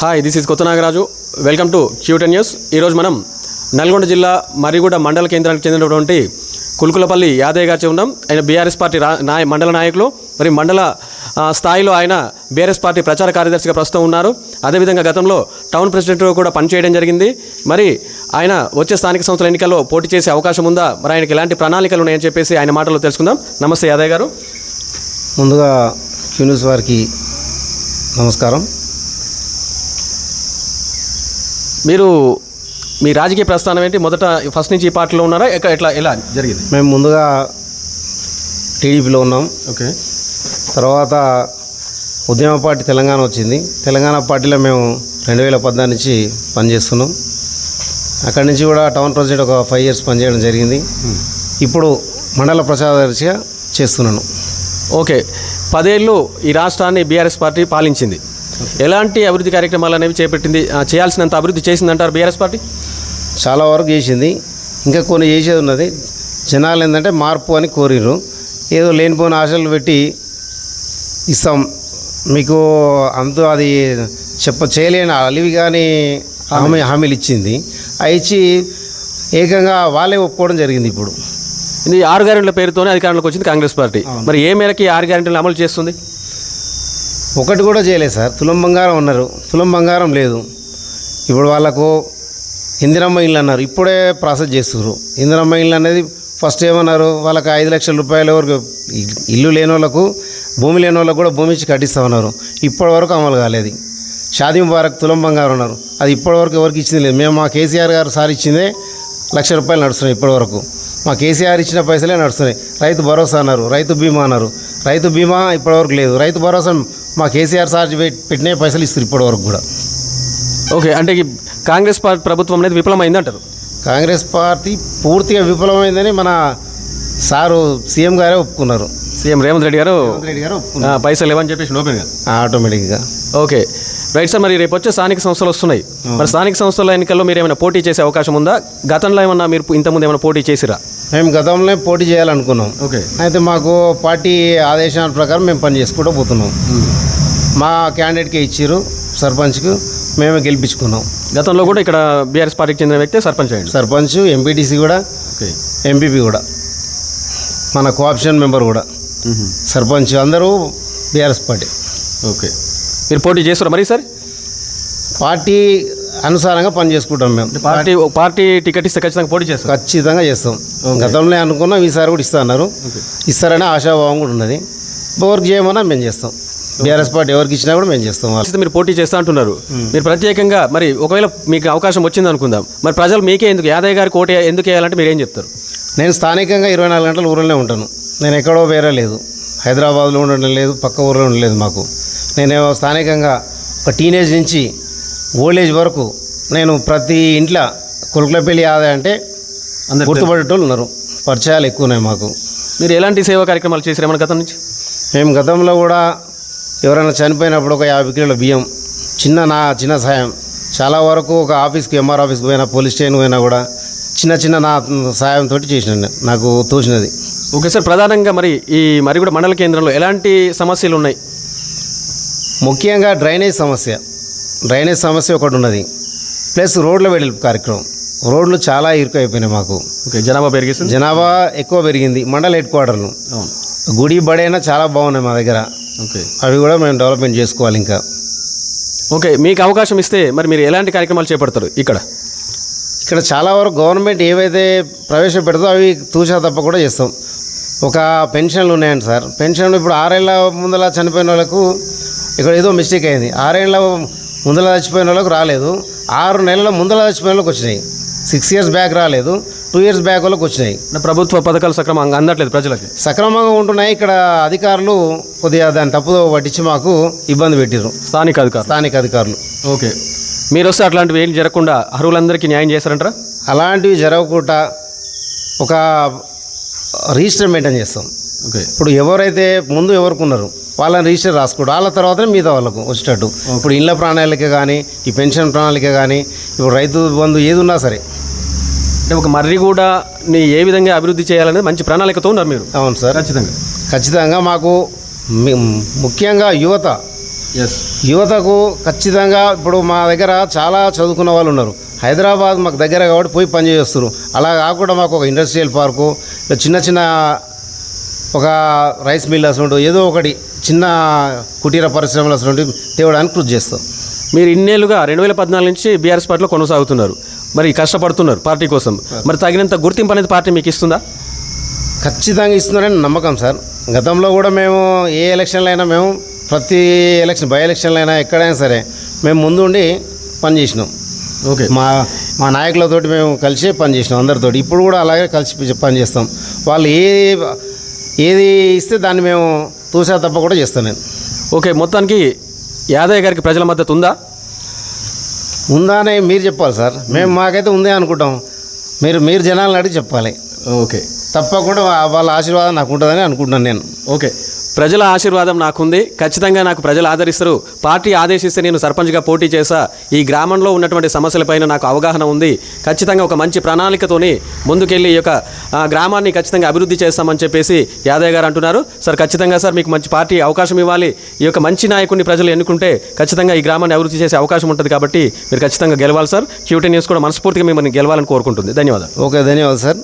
Hi this is Kotha Nagaraju welcome to క్యూటన్ news ఈరోజు మనం నల్గొండ జిల్లా మరిగూడ మండల కేంద్రానికి చెందినటువంటి కుల్కులపల్లి యాదయ్య గారి ఉన్నాం. ఆయన బీఆర్ఎస్ పార్టీ రా నాయ మండల నాయకులు మరి మండల స్థాయిలో ఆయన బీఆర్ఎస్ పార్టీ ప్రచార కార్యదర్శిగా ప్రస్తుతం ఉన్నారు. అదేవిధంగా గతంలో టౌన్ ప్రెసిడెంట్ కూడా పనిచేయడం జరిగింది. మరి ఆయన వచ్చే స్థానిక సంస్థల ఎన్నికల్లో పోటీ చేసే అవకాశం ఉందా? మరి ఆయనకి ఎలాంటి ప్రణాళికలు ఉన్నాయని చెప్పేసి ఆయన మాటల్లో తెలుసుకుందాం. నమస్తే యాదయ్య గారు. ముందుగా క్యూన్యూస్ వారికి నమస్కారం. మీరు మీ రాజకీయ ప్రస్థానం ఏంటి? మొదట ఫస్ట్ నుంచి ఈ పార్టీలో ఉన్నారా? ఎట్లా ఎలా జరిగింది? మేము ముందుగా టీడీపీలో ఉన్నాం. ఓకే. తర్వాత ఉద్యమ పార్టీ తెలంగాణ వచ్చింది. తెలంగాణ పార్టీలో మేము రెండు వేల పద్నాలుగు నుంచి పనిచేస్తున్నాం. అక్కడి నుంచి కూడా టౌన్ ప్రెసిడెంట్ ఒక ఫైవ్ ఇయర్స్ పనిచేయడం జరిగింది. ఇప్పుడు మండల ప్రచారదర్శిగా చేస్తున్నాను. ఓకే. పదేళ్ళు ఈ రాష్ట్రాన్ని బీఆర్ఎస్ పార్టీ పాలించింది. ఎలాంటి అభివృద్ధి కార్యక్రమాలు అనేవి చేపట్టింది చేయాల్సినంత అభివృద్ధి చేసిందంటారు బీఆర్ఎస్ పార్టీ? చాలా వరకు చేసింది. ఇంకా కొన్ని చేసేది ఉన్నది. జనాలు ఏంటంటే మార్పు అని కోరిర్రు. ఏదో లేనిపోయిన ఆశలు పెట్టి ఇస్తాం. మీకు అంత అది చెప్ప చేయలేని అలివి కానీ హామీ హామీలు ఇచ్చింది అవి ఇచ్చి ఏకంగా వాళ్ళే ఒప్పుకోవడం జరిగింది ఇప్పుడు. ఇది ఆరు గ్యారెంట్ల పేరుతోనే అధికారంలోకి వచ్చింది కాంగ్రెస్ పార్టీ. మరి ఏ మేరకు ఆరు గ్యారెంటీలు అమలు చేస్తుంది? ఒకటి కూడా చేయలేదు సార్. తులం బంగారం అన్నారు. తులం బంగారం లేదు. ఇప్పుడు వాళ్ళకు ఇందిరమ్మ ఇల్లు అన్నారు. ఇప్పుడే ప్రాసెస్ చేస్తున్నారు ఇందిరమ్మ ఇల్లు అనేది ఫస్ట్ ఏమన్నారు? వాళ్ళకి ఐదు లక్షల రూపాయల వరకు ఇల్లు లేని వాళ్ళకు భూమి లేని వాళ్ళకు కూడా భూమి ఇచ్చి కట్టిస్తామన్నారు. ఇప్పటి వరకు అమలు కాలేదు. షాదీ ముబారక్ తులం బంగారం అన్నారు. అది ఇప్పటి వరకు ఎవరికి ఇచ్చింది లేదు. మేము మా కేసీఆర్ గారు సార్ ఇచ్చిందే లక్ష రూపాయలు నడుస్తున్నాయి ఇప్పటి వరకు మా కేసీఆర్ ఇచ్చిన పైసలే నడుస్తున్నాయి. రైతు భరోసా అన్నారు. రైతు బీమా అన్నారు. రైతు బీమా ఇప్పటివరకు లేదు. రైతు భరోసా మా కేసీఆర్ సార్ పెట్- పెట్టిన పైసలు ఇస్తారు ఇప్పటివరకు కూడా. ఓకే. అంటే కాంగ్రెస్ పార్టీ ప్రభుత్వం అనేది విఫలమైంది అంటారు? కాంగ్రెస్ పార్టీ పూర్తిగా విఫలమైందని మన సారు సీఎం గారే ఒప్పుకున్నారు. సీఎం రేవంత్ రెడ్డి గారు రెడ్డి గారు పైసలు ఇవ్వని చెప్పేసి ఓపెన్గా ఆటోమేటిక్గా. ఓకే. రైట్ సార్ మరి రేపు వచ్చే స్థానిక సంస్థలు వస్తున్నాయి. మరి స్థానిక సంస్థల ఎన్నికల్లో మీరు ఏమైనా పోటీ చేసే అవకాశం ఉందా? గతంలో ఏమన్నా మీరు ఇంతకుముందు ఏమైనా పోటీ చేసిరా? మేము గతంలో పోటీ చేయాలనుకున్నాం. ఓకే. అయితే మాకు పార్టీ ఆదేశాల ప్రకారం మేము పని చేసుకుంటూ పోతున్నాం. మా క్యాండిడేట్కి ఇచ్చారు సర్పంచ్కు మేమే గెలిపించుకున్నాం. గతంలో కూడా ఇక్కడ బీఆర్ఎస్ పార్టీకి చెందిన వ్యక్తి సర్పంచ్ అయ్యండి. సర్పంచ్ ఎంపీటీసీ కూడా ఓకే. ఎంపీపీ కూడా. మన కోఆప్షన్ మెంబర్ కూడా. సర్పంచ్ అందరూ బీఆర్ఎస్ పార్టీ. ఓకే. మీరు పోటీ చేస్తారా మరి సార్ పార్టీ అనుసారంగా పని చేసుకుంటాం మేము. పార్టీ పార్టీ టికెట్ ఇస్తే ఖచ్చితంగా పోటీ చేస్తారు ఖచ్చితంగా చేస్తాం. గతంలో అనుకున్నాం ఈసారి కూడా ఇస్తా అన్నారు. ఇస్తారనే ఆశాభావం కూడా ఉన్నది. ఎవరికి చేయమన్నా మేము చేస్తాం. బీఆర్ఎస్ పార్టీ ఎవరికి ఇచ్చినా కూడా మేము చేస్తాం. మీరు పోటీ చేస్తా అంటున్నారు. మీరు ప్రత్యేకంగా మరి ఒకవేళ మీకు అవకాశం వచ్చింది అనుకుందాం. మరి ప్రజలు మీకే ఎందుకు యాదయ్య గారికి ఓటు ఎందుకు వేయాలంటే మీరు ఏం చెప్తారు? నేను స్థానికంగా ఇరవై నాలుగు గంటలు ఊరిలోనే ఉంటాను. నేను ఎక్కడో వేరే లేదు. హైదరాబాద్లో ఉండడం లేదు పక్క ఊరిలో ఉండలేదు మాకు. నేను స్థానికంగా ఒక టీనేజ్ నుంచి ఓల్డ్ ఏజ్ వరకు నేను ప్రతి ఇంట్లో కులకలపల్లి ఆదాయ అంటే అందరు గుర్తుపడేటోళ్ళు ఉన్నారు. పరిచయాలు ఎక్కువ ఉన్నాయి మాకు. మీరు ఎలాంటి సేవా కార్యక్రమాలు చేశారు? గతం నుంచి? మేము గతంలో కూడా ఎవరైనా చనిపోయినప్పుడు ఒక యాభై కిలోల బియ్యం చిన్న నా చిన్న సాయం. చాలా వరకు ఒక ఆఫీస్కి ఎంఆర్ ఆఫీస్కి పోయినా పోలీస్ స్టేషన్ పోయినా కూడా చిన్న చిన్న నా సాయంతో చేసిన నేను. నాకు తోచినది. ఓకే సార్ ప్రధానంగా మరి ఈ మరి కూడా మండల కేంద్రంలో ఎలాంటి సమస్యలు ఉన్నాయి? ముఖ్యంగా డ్రైనేజ్ సమస్య. డ్రైనేజ్ సమస్య ఒకటి ఉన్నది. ప్లస్ రోడ్ల వెడల్పు కార్యక్రమం. రోడ్లు చాలా ఇరుకైపోయినాయి మాకు. ఓకే జనాభా పెరిగేసింది? జనాభా ఎక్కువ పెరిగింది. మండల హెడ్ క్వార్టర్లు. గుడి బడైనా చాలా బాగున్నాయి మా దగ్గర. ఓకే. అవి కూడా మేము డెవలప్మెంట్ చేసుకోవాలి ఇంకా. ఓకే మీకు అవకాశం ఇస్తే మరి మీరు ఎలాంటి కార్యక్రమాలు చేపడతారు ఇక్కడ? ఇక్కడ చాలా వరకు గవర్నమెంట్ ఏవైతే ప్రవేశపెడదో అవి తూచా తప్ప కూడా చేస్తాం. ఒక పెన్షన్లు ఉన్నాయండి సార్. పెన్షన్లు ఇప్పుడు ఆరేళ్ళ ముందల చనిపోయిన వాళ్ళకు ఇక్కడ ఏదో మిస్టేక్ అయింది. ఆరేళ్ళ ముందల చచ్చిపోయిన వాళ్ళకు రాలేదు. ఆరు నెలల ముందల చచ్చిపోయిన వాళ్ళకి వచ్చినాయి. సిక్స్ ఇయర్స్ బ్యాక్ రాలేదు. టూ ఇయర్స్ బ్యాక్ వాళ్ళకి వచ్చినాయి. ప్రభుత్వ పథకాలు సక్రమంగా అందట్లేదు ప్రజలకి? సక్రమంగా ఉంటున్నాయి. ఇక్కడ అధికారులు కొద్దిగా దాన్ని తప్పుదో పట్టించి మాకు ఇబ్బంది పెట్టిర్రు. స్థానిక అధికారులు? స్థానిక అధికారులు. ఓకే. మీరు వస్తే అట్లాంటివి ఏం జరగకుండా అర్హులందరికీ న్యాయం చేస్తారంటారా అలాంటివి జరగకుండా ఒక రిజిస్టర్ మెయింటైన్ చేస్తాం. ఓకే. ఇప్పుడు ఎవరైతే ముందు ఎవరికి ఉన్నారు వాళ్ళని రిజిస్టర్ రాసుకోవడం వాళ్ళ తర్వాతనే మిగతా వాళ్ళకు వచ్చేటట్టు. ఇప్పుడు ఇళ్ళ ప్రణాళిక కానీ ఈ పెన్షన్ ప్రణాళిక కానీ ఇప్పుడు రైతు బంధు ఏది ఉన్నా సరే. అంటే ఒక మర్రిగూడని ఏ విధంగా అభివృద్ధి చేయాలనేది మంచి ప్రణాళికతో ఉన్నారు మీరు. అవును సార్. ఖచ్చితంగా. ఖచ్చితంగా మాకు మి- ముఖ్యంగా యువత. ఎస్ యువతకు ఖచ్చితంగా ఇప్పుడు మా దగ్గర చాలా చదువుకున్న వాళ్ళు ఉన్నారు. హైదరాబాద్ మాకు దగ్గర కాబట్టి పోయి పని చేస్తారు అలా కాకుండా మాకు ఒక ఇండస్ట్రియల్ పార్కు చిన్న చిన్న ఒక రైస్ మిల్ అసలు ఏదో ఒకటి చిన్న కుటీర పరిశ్రమలు అసలు తేవడానికి కృషి చేస్తాం. మీరు ఇన్నేళ్ళుగా రెండు వేల పద్నాలుగు నుంచి బీఆర్ఎస్ పార్టీలో కొనసాగుతున్నారు. మరి కష్టపడుతున్నారు పార్టీ కోసం. మరి తగినంత గుర్తింపు అనేది పార్టీ మీకు ఇస్తుందా? ఖచ్చితంగా ఇస్తున్నారని నమ్మకం సార్. గతంలో కూడా మేము ఏ ఎలక్షన్లు అయినా మేము ప్రతి ఎలక్షన్ బై ఎలక్షన్లు అయినా ఎక్కడైనా సరే మేము ముందుండి పని చేసినాం. ఓకే. మా మా నాయకులతోటి మేము కలిసే పని చేసినాం అందరితోటి. ఇప్పుడు కూడా అలాగే కలిసి పని చేస్తాం. వాళ్ళు ఏ ఏది ఇస్తే దాన్ని మేము తూసా తప్ప కూడా చేస్తాను నేను. ఓకే మొత్తానికి యాదయ్య గారికి ప్రజల మద్దతు ఉందా? ఉందా అని మీరు చెప్పాలి సార్. మేము. మాకైతే ఉందే అనుకుంటాం. మీరు మీరు జనాలను అడిగి చెప్పాలి. ఓకే. తప్పకుండా వాళ్ళ ఆశీర్వాదం నాకు ఉంటుందని అనుకుంటున్నాను నేను. ఓకే. ప్రజల ఆశీర్వాదం నాకుంది. ఖచ్చితంగా నాకు ప్రజలు ఆదరిస్తారు. పార్టీ ఆదేశిస్తే నేను సర్పంచ్గా పోటీ చేసా ఈ గ్రామంలో ఉన్నటువంటి సమస్యలపైన నాకు అవగాహన ఉంది. ఖచ్చితంగా ఒక మంచి ప్రణాళికతోని ముందుకెళ్ళి ఈ యొక్క గ్రామాన్ని ఖచ్చితంగా అభివృద్ధి చేస్తామని చెప్పేసి యాదయ్య గారు అంటున్నారు. సార్ ఖచ్చితంగా సార్ మీకు మంచి పార్టీ అవకాశం ఇవ్వాలి. ఈ యొక్క మంచి నాయకుడిని ప్రజలు ఎన్నుకుంటే ఖచ్చితంగా ఈ గ్రామాన్ని అభివృద్ధి చేసే అవకాశం ఉంటుంది కాబట్టి మీరు ఖచ్చితంగా గెలవాలి సార్. క్యూటీ న్యూస్ కూడా మనస్ఫూర్తిగా మిమ్మల్ని గెలవాలని కోరుకుంటుంది. ధన్యవాదాలు. ఓకే ధన్యవాదాలు సార్.